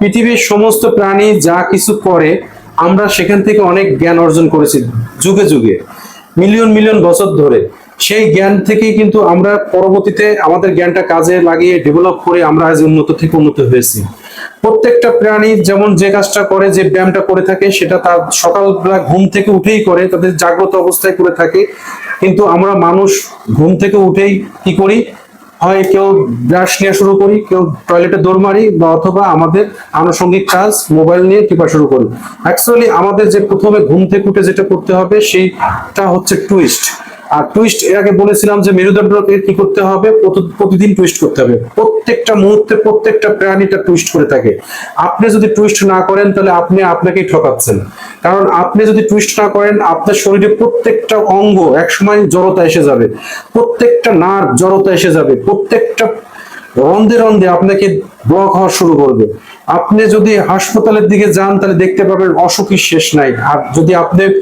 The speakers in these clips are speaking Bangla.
পৃথিবীর সমস্ত প্রাণী যা কিছু করে, আমরা সেখান থেকে অনেক জ্ঞান অর্জন করেছি, যুগে যুগে, মিলিয়ন মিলিয়ন বছর ধরে। সেই জ্ঞান থেকেই কিন্তু আমরা পরবর্তীতে আমাদের জ্ঞানটা কাজে লাগিয়ে ডেভেলপ করে আমরা আজ উন্নত থেকে উন্নত হয়েছি। প্রত্যেকটা প্রাণী যেমন যে কাজটা করে, যে ব্যায়ামটা করে থাকে, সেটা তার সকালবেলা ঘুম থেকে উঠেই করে, তাদের জাগ্রত অবস্থায় করে থাকে। কিন্তু আমরা মানুষ ঘুম থেকে উঠেই কি করি? হয় কেউ ব্রাশ নিয়ে শুরু করি, কেউ টয়লেটে দৌড় মারি বা অথবা আমাদের আনুষঙ্গিক কাজ মোবাইল নিয়ে টিপা শুরু করি। অ্যাকচুয়ালি আমাদের যে প্রথমে ঘুম থেকে উঠে যেটা করতে হবে, সেইটা হচ্ছে টুইস্ট আর টুইস্ট এর আগে বলেছিলাম যে মেরুদণ্ডকে কি করতে হবে? প্রতিদিন টুইস্ট করতে হবে। প্রত্যেকটা মুহূর্তে প্রত্যেকটা প্রাণীটা টুইস্ট করে থাকে। আপনি যদি টুইস্ট না করেন, তাহলে আপনি আপনাকেই ঠকাচ্ছেন। কারণ আপনি যদি টুইস্ট না করেন, আপনার শরীরে প্রত্যেকটা অঙ্গ একসময় জড়তা এসে যাবে। প্রত্যেকটা নার্ভ জড়তা এসে যাবে। প্রত্যেকটা রন্ধে রন্ধে আপনাকে ব্লক হওয়া শুরু করবে। আপনি যদি হাসপাতালের দিকে যান, তাহলে দেখতে পাবেন অসুখই শেষ নাই। আর যদি আপনি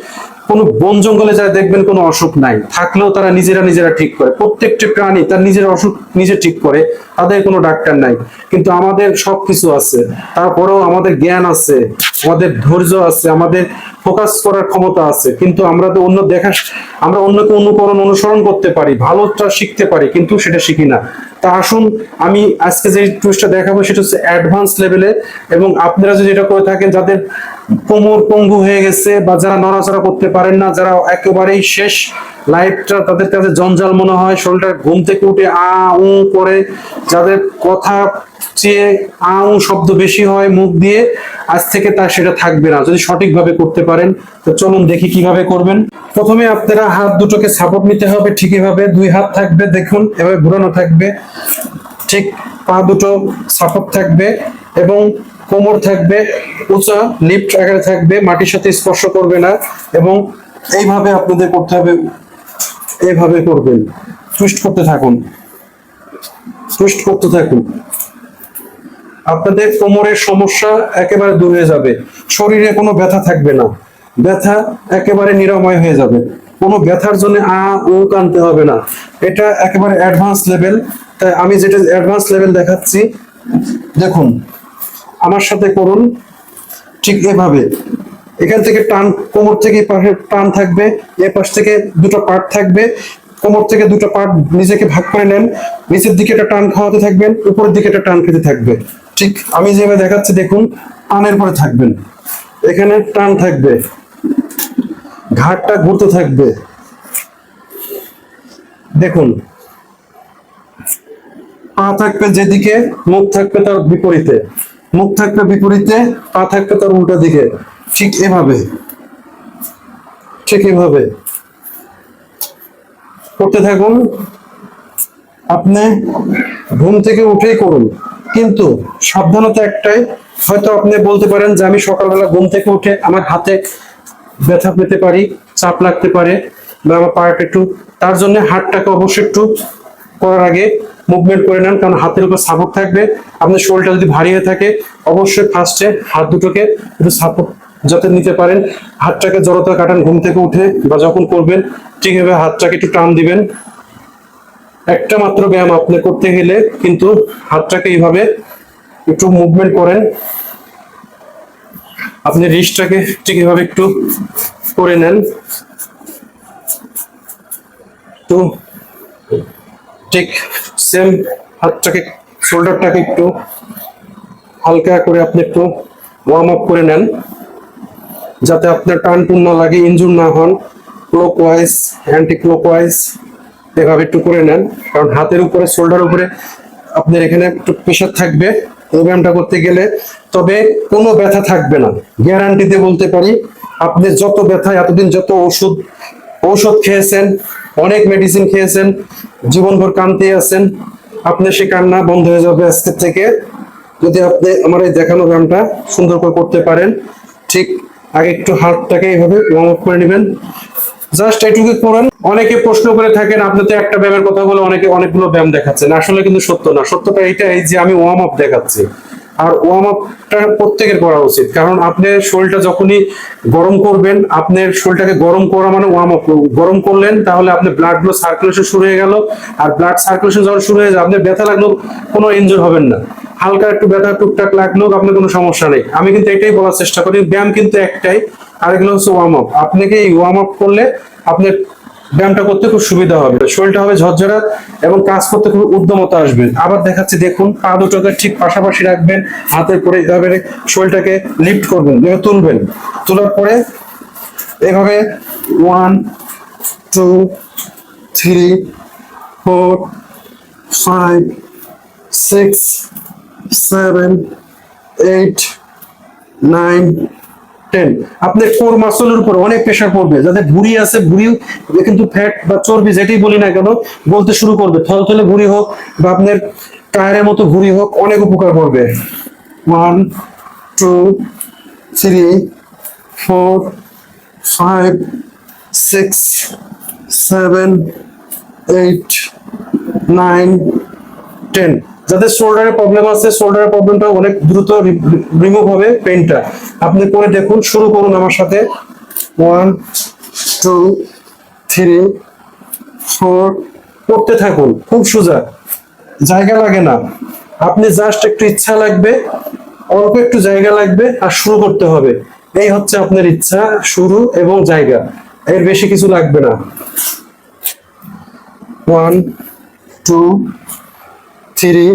কোনো বন জঙ্গলে যায় দেখবেন কোনো অসুখ নাই, থাকলেও তারা নিজেরা নিজেরা ঠিক করে। প্রত্যেকটি প্রাণী তার নিজের অসুখ নিজে ঠিক করে, তাদের কোনো ডাক্তার নাই। কিন্তু আমাদের সবকিছু আছে, তারপরেও আমাদের জ্ঞান আছে, আমাদের ধৈর্য আছে, আমাদের ফোকাস করার ক্ষমতা আছে। কিন্তু আমরা তো অন্য দেখা, আমরা অন্যকে অনুকরণ, অনুসরণ করতে পারি, ভালোটা শিখতে পারি, কিন্তু সেটা শিখি না। তা আসুন, আমি আজকে যে টুইস্টটা দেখাবো, সেটা হচ্ছে অ্যাডভান্স লেভেলে এবং আপনারা যদি এটা করে থাকেন, যাদের কোমর পঙ্গু হয়ে গেছে বা যারা নড়াচড়া করতে পারেন না, যারা একেবারেই শেষ লাইফটা তাদের কাছে জঞ্জাল মনে হয়, শরীরটা ঘুম থেকে উঠে আ, উ করে। যাদের কথা চেয়ে আ, উ শব্দ বেশি হয় মুখ দিয়ে, আজ থেকে তার সেটা থাকবে না। যদি সঠিকভাবে করতে পারেন, তো চলুন দেখি কীভাবে করবেন। প্রথমে আপনারা হাত দুটোকে সাপোর্ট নিতে হবে ঠিকইভাবে দুই হাত থাকবে, দেখুন, এভাবে ঘুরানো থাকবে। ঠিক পা দুটো সাপোর্ট থাকবে এবং কোমর থাকবে, উঁচা লিফট আকারে থাকবে, মাটির সাথে স্পর্শ করবে না এবং এইভাবে আপনাদের করতে হবে, এইভাবে করবেন। টুইস্ট করতে থাকুন। টুইস্ট করতে থাকুন। আপনাদের কোমরের সমস্যা একেবারে দূর হয়ে যাবে। শরীরে কোনো ব্যথা থাকবে না। ব্যথা একেবারে নিরাময় হয়ে যাবে। কোনো ব্যথার জন্য আ ও কানতে হবে না। এটা একেবারে অ্যাডভান্স লেভেল তাই আমি যেটা অ্যাডভান্স লেভেল দেখাচ্ছি, দেখুন। আমার সাথে করুন। ঠিক এভাবে। এখান থেকে টান, কোমর থেকে পাশে টান থাকবে এ পাশ থেকে দুটো পার্ট থাকবে, কোমর থেকে দুটো পার্ট নিজেকে ভাগ করে নেন, নিচের দিকে একটা টান খাওয়াতে থাকবেন, উপরের দিকে একটা টান খেতে থাকবে। ঠিক আমি যেভাবে দেখাচ্ছি, দেখুন, টানের পরে থাকবেন। এখানে টান থাকবে। ঘাটটা ঘুরতে থাকবে। দেখুন। পা থাকবে যেদিকে, মুখ থাকবে তার বিপরীতে। মুখ থাকবে বিপরীতে, পা থাকবে তার উল্টা দিকে। ঠিক এভাবে। ঠিক এভাবে। করতে থাকুন। আপনি ঘুম থেকে উঠেই করুন। কিন্তু সাবধানতা একটাই, হয়তো আপনি বলতে পারেন যে আমি সকালবেলা ঘুম থেকে উঠে আমার হাতে ব্যথা পেতে পারি, চাপ লাগতে পারে, বা আমার পায়েটা একটু, তার জন্য হাতটাকে অবশ্যই একটু করার আগে মুভমেন্ট করে নেন, কারণ হাতের উপর সাপোর্ট থাকবে। আপনার শরীরটা যদি ভারী হয়ে থাকে, অবশ্যই ফার্স্টে হাত দুটোকে একটু সাপোর্ট যাতে নিতে পারেন। হাতটাকে জড়তা কাটান, ঘুম থেকে উঠে বা যখন করবেন, ঠিক এভাবে হাতটাকে একটু টান দিবেন। একটা মাত্র ব্যায়াম আপনি করতে গেলে কিন্তু হাতটাকে এইভাবে একটু মুভমেন্ট করেন। আপনি রিস্টটাকে ঠিক এভাবে একটু করে নেন। তো, ঠিক সেম হাতটাকে শোল্ডারটাকে একটু হালকা করে আপনি একটু ওয়ার্ম আপ করে নেন, যাতে আপনার টান টুন না লাগে ইঞ্জুর না হন clockwise anticlockwise এভাবে একটু করে নেন, কারণ হাতের উপরে শোল্ডার উপরে আপনার এখানে একটু প্রেশার থাকবে এই ব্যায়ামটা করতে গেলে, তবে কোনো ব্যথা থাকবে না। গ্যারান্টিতে বলতে পারি, আপনি যত ব্যথা, এতদিন যত ওষুধ, ঔষধ খেয়েছেন, অনেক মেডিসিন খেয়েছেন, জীবনভর কানতে আছেন আপনার সে কান্না বন্ধ হয়ে যাবে আজকের থেকে। যদি আপনি আমার এই দেখানো ব্যায়ামটা সুন্দর করে করতে পারেন, ঠিক আগে একটু হাতটাকে এইভাবে ওয়ার্ম আপ করে নেবেন। জাস্ট এটুকু করেন অনেকে প্রশ্ন করে থাকেন, আপনি তো একটা ব্যায়ামের কথা বলে অনেকে অনেকগুলো ব্যায়াম দেখাচ্ছেন। আসলে কিন্তু সত্য না। সত্যটা এইটাই যে আমি ওয়ার্ম আপ দেখাচ্ছি। আর ওয়ার্ম আপটা প্রত্যেকের করা উচিত। কারণ আপনি শরীরটা যখনই গরম করবেন আপনার শরীরটাকে গরম করা মানে ওয়ার্ম আপ গরম করলেন, তাহলে আপনি ব্লাডগুলো সার্কুলেশন শুরু হয়ে গেল। আর ব্লাড সার্কুলেশন যখন শুরু হয়ে যায় আপনার ব্যথা লাগলেও কোনো এনজয় হবেন না। হালকা একটু ব্যথা, টুকটাক লাগলেও আপনার কোনো সমস্যা নেই। আমি কিন্তু এটাই বলার চেষ্টা করি, ব্যায়াম কিন্তু একটাই আর এগুলো হচ্ছে ওয়ার্ম আপ আপনাকে এই ওয়ার্ম আপ করলে আপনার ব্যায়ামটা করতে খুব সুবিধা হবে। শরীরটা হবে ঝরঝরা এবং কাজ করতে খুব উদ্যমতা আসবে। আবার দেখাচ্ছি, দেখুন, পা দুটোকে ঠিক পাশাপাশি রাখবেন, হাতের পরে এভাবে শরীরটাকে লিফট করবেন তুলবেন। তোলার পরে এভাবে one two three four five six seven eight nine ten আপনার কোর মাসলের উপর অনেক প্রেশার পড়বে। যাদের ভুঁড়ি আছে, ভুঁড়ি, কিন্তু ফ্যাট বা চর্বি যেটাই বলি না কেন, বলতে শুরু করবে। থলথলে ভুঁড়ি হোক বা আপনার টায়ারের মতো ভুঁড়ি হোক, অনেক উপকার করবে one two three four five six seven eight nine ten যাদের শোল্ডারের প্রবলেম আছে শোল্ডারের প্রবলেমটা অনেক দ্রুত রিমুভ হবে পেনটা আপনি করে দেখুন, শুরু করুন আমার সাথে। ওয়ান টু থ্রি ফোর করতে থাকুন, খুব সোজা। জায়গা লাগে না। আপনি জাস্ট একটু ইচ্ছা লাগবে, অল্প একটু জায়গা লাগবে, আর শুরু করতে হবে। এই হচ্ছে আপনার ইচ্ছা, শুরু এবং জায়গা। এর বেশি কিছু লাগবে না। One two three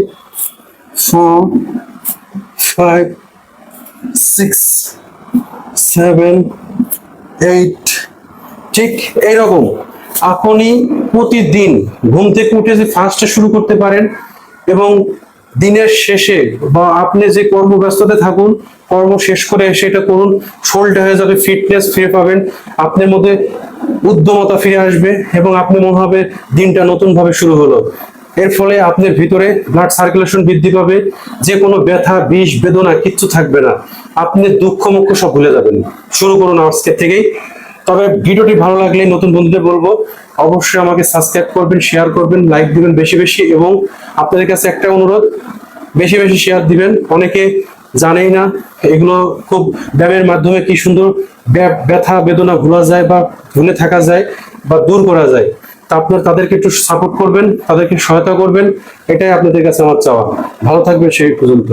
four five six seven eight ঠিক এইরকম আপনি প্রতিদিন ঘুম থেকে উঠে যে ফার্স্টে শুরু করতে পারেন এবং দিনের শেষে বা আপনি যে কর্মব্যস্ততা থাকুন, কর্ম শেষ করে সেটা করুন শোল্ডার হয়ে যাবে ফিটনেস, ফিরে পাবেন। আপনার মধ্যে উদ্যমতা ফিরে আসবে এবং আপনি মনে হবে দিনটা নতুনভাবে শুরু হলো। এর ফলে আপনার ভিতরে ব্লাড সার্কুলেশন বৃদ্ধি পাবে যে কোনো ব্যথা, বিষ, বেদনা কিচ্ছু থাকবে না। আপনি দুঃখ, মুখ্য সব ভুলে যাবেন। শুরু করুন আজকে থেকেই। তবে ভিডিওটি ভালো লাগলে নতুন বন্ধুদের বলব, অবশ্যই আমাকে সাবস্ক্রাইব করবেন শেয়ার করবেন লাইক দিবেন বেশি বেশি এবং আপনাদের কাছে একটা অনুরোধ, বেশি বেশি শেয়ার দিবেন। অনেকে জানেই না এগুলো খুব ব্যায়ামের মাধ্যমে কি সুন্দর ব্য- ব্যথা, বেদনা ভোলা যায় বা ভুলে থাকা যায় বা দূর করা যায়। তা আপনার তাদেরকে একটু সাপোর্ট করবেন, তাদেরকে সহায়তা করবেন, এটাই আপনাদের কাছে আমার চাওয়া। ভালো থাকবেন সেই পর্যন্ত।